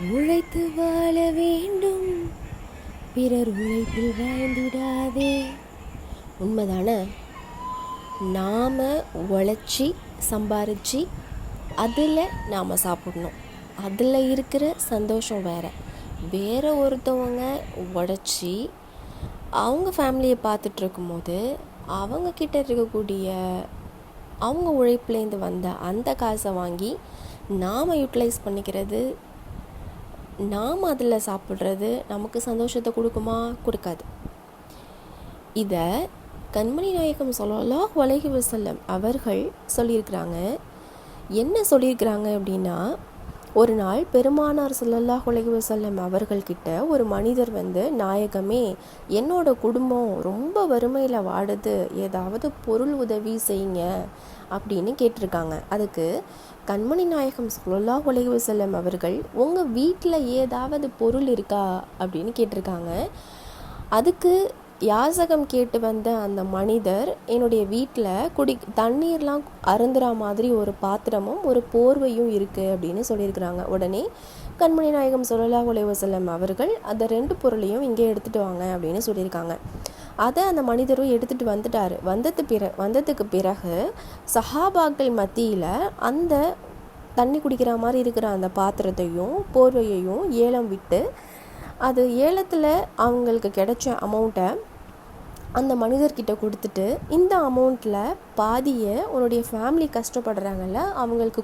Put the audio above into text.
உழைத்து வாழ வேண்டும். பிறர் உழைப்பில் வாழ்ந்துடாதே. உண்மைதானே? நாம் உழைச்சி சம்பாரித்து அதில் நாம் சாப்பிடணும். அதில் இருக்கிற சந்தோஷம் வேறு. வேறு ஒருத்தவங்க உழைச்சி அவங்க ஃபேமிலியை பார்த்துட்ருக்கும் போது அவங்கக்கிட்ட இருக்கக்கூடிய அவங்க உழைப்புலேருந்து வந்த அந்த காசை வாங்கி நாம் யூட்டிலைஸ் பண்ணிக்கிறது நாம் அதில் சாப்பிட்றது நமக்கு சந்தோஷத்தை கொடுக்குமா? கொடுக்காது. இதை கண்மணி நாயகம் சொல்லலாம் உலகி வசல்லம் அவர்கள் சொல்லியிருக்கிறாங்க. என்ன சொல்லியிருக்கிறாங்க அப்படின்னா ஒரு நாள் பெருமானார் சொல்லல்லா உலகி வஸல்லம் அவர்கள்கிட்ட ஒரு மனிதர் வந்து நாயகமே என்னோட குடும்பம் ரொம்ப வறுமையில் வாடுது. ஏதாவது பொருள் உதவி செய்யுங்க. அப்படின்னு கேட்டிருக்காங்க. அதுக்கு கண்மணி நாயகம் சுல்லா உலக செல்லம் அவர்கள் உங்கள் வீட்டில் ஏதாவது பொருள் இருக்கா? அப்படின்னு கேட்டிருக்காங்க. அதுக்கு யாசகம் கேட்டு வந்த அந்த மனிதர் என்னுடைய வீட்டில் குடி தண்ணீர்லாம் அருந்துற மாதிரி ஒரு பாத்திரமும் ஒரு போர்வையும் இருக்குது அப்படின்னு சொல்லியிருக்கிறாங்க. உடனே கண்மணி நாயகம் ஸல்லல்லாஹு உலைவசல்லம் அவர்கள் அந்த ரெண்டு பொருளையும் இங்கே எடுத்துகிட்டு வாங்க அப்படின்னு சொல்லியிருக்காங்க. அதை அந்த மனிதரும் எடுத்துகிட்டு வந்துட்டார். வந்தது பிற வந்ததுக்கு பிறகு சஹாபாக்கள் மத்தியில் அந்த தண்ணி குடிக்கிற மாதிரி இருக்கிற அந்த பாத்திரத்தையும் போர்வையையும் ஏலம் விட்டு அது ஏலத்தில் அவங்களுக்கு கிடைச்ச அமௌண்ட்டை அந்த மனிதர்கிட்ட கொடுத்துட்டு இந்த அமௌண்ட்டில் பாதியை உன்னுடைய ஃபேமிலி கஷ்டப்படுறாங்கல்ல அவங்களுக்கு